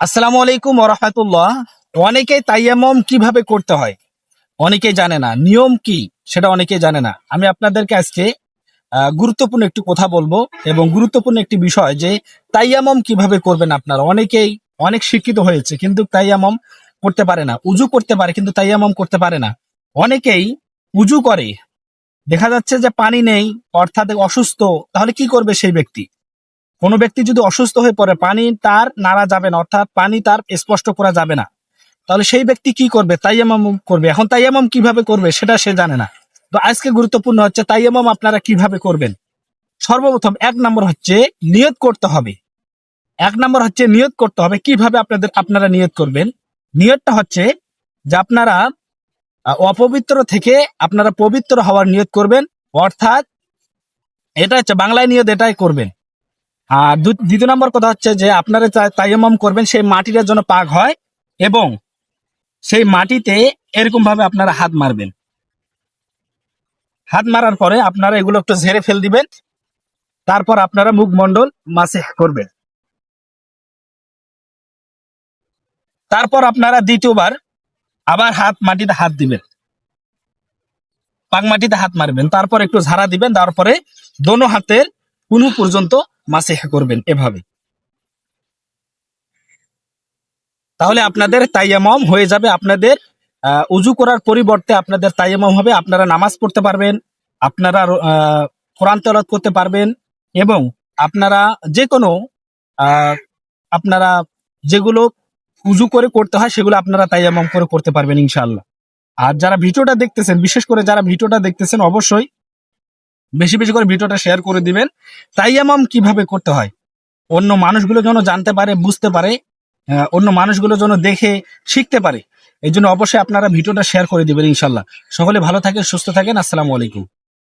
আসসালামু আলাইকুম ওরহাতুল্লাহ অনেকেই তাইয়ামম কীভাবে করতে হয়? অনেকেই জানে না। নিয়ম কি? সেটা অনেকেই জানে না। আমি আপনাদেরকে আজকে গুরুত্বপূর্ণ একটি কথা বলব এবং গুরুত্বপূর্ণ একটি বিষয় যে তাইয়ামম কীভাবে করবেন আপনারা? অনেকেই অনেক শিক্ষিত হয়েছে কিন্তু তাইয়ামম করতে পারে না। উজু করতে পারে কিন্তু তাইয়ামম করতে পারে না। অনেকেই উজু করে। দেখা যাচ্ছে যে পানি নেই, অর্থাৎ অসুস্থ, তাহলে কি করবে সেই ব্যক্তি? কোনো ব্যক্তি যদি অসুস্থ হয়ে পড়ে, পানি তার নাড়া যাবে না, অর্থাৎ পানি তার স্পষ্ট করা যাবে না। তাহলে সেই ব্যক্তি কি করবে? তাইয়ামাম করবে। এখন তাইয়ামাম কীভাবে করবে সেটা সে জানে না। তো আজকে গুরুত্বপূর্ণ হচ্ছে তাইয়ামাম আপনারা কীভাবে করবেন? সর্বপ্রথম এক নম্বর হচ্ছে নিয়ত করতে হবে। এক নম্বর হচ্ছে নিয়ত করতে হবে। কীভাবে আপনাদের, আপনারা নিয়ত করবেন? নিয়তটা হচ্ছে যে আপনারা অপবিত্র থেকে আপনারা পবিত্র হওয়ার নিয়ত করবেন। অর্থাৎ এটা হচ্ছে বাংলায় নিয়ত, এটাই করবেন। আর দ্বিতীয় নম্বর কথা হচ্ছে যে আপনারা যা তাইয়াম্মাম করবেন, সেই মাটিটা যেন পাক হয় এবং সেই মাটিতে এরকম ভাবে আপনারা হাত মারবেন। হাত মারার পরে আপনারা এগুলো একটু ঝেড়ে ফেল দিবেন, তারপর আপনারা মুখমণ্ডল মাসে করবেন। তারপর আপনারা দ্বিতীয়বার আবার হাত মাটিতে হাত দিবেন। পাক মাটিতে হাত মারবেন, তারপর একটু ঝাড়া দিবেন, তারপরে দোনো হাতের কুনু পর্যন্ত মাসেহ করবেন এভাবে। তাহলে আপনাদের তাইয়ামম হয়ে যাবে। আপনাদের উজু করার পরিবর্তে আপনাদের তাইয়ামম হবে। আপনারা নামাজ পড়তে পারবেন, আপনারা কোরআন তেলাওয়াত করতে পারবেন এবং আপনারা যে কোনো আপনারা যেগুলো উজু করে করতে হয় সেগুলো আপনারা তাইয়ামম করে করতে পারবেন ইনশাআল্লাহ। আর যারা ভিডিওটা দেখতেছেন, বিশেষ করে যারা ভিডিওটা দেখতেছেন, অবশ্যই বেশি বেশি করে ভিডিওটা শেয়ার করে দিবেন। তাইয়ামাম কীভাবে করতে হয়? অন্য মানুষগুলো যেন জানতে পারে, বুঝতে পারে অন্য মানুষগুলো যেন দেখে, শিখতে পারে। এই জন্য অবশ্যই আপনারা ভিডিওটা শেয়ার করে দিবেন ইনশাল্লাহ। সকলে ভালো থাকেন, সুস্থ থাকেন। আসসালামু আলাইকুম।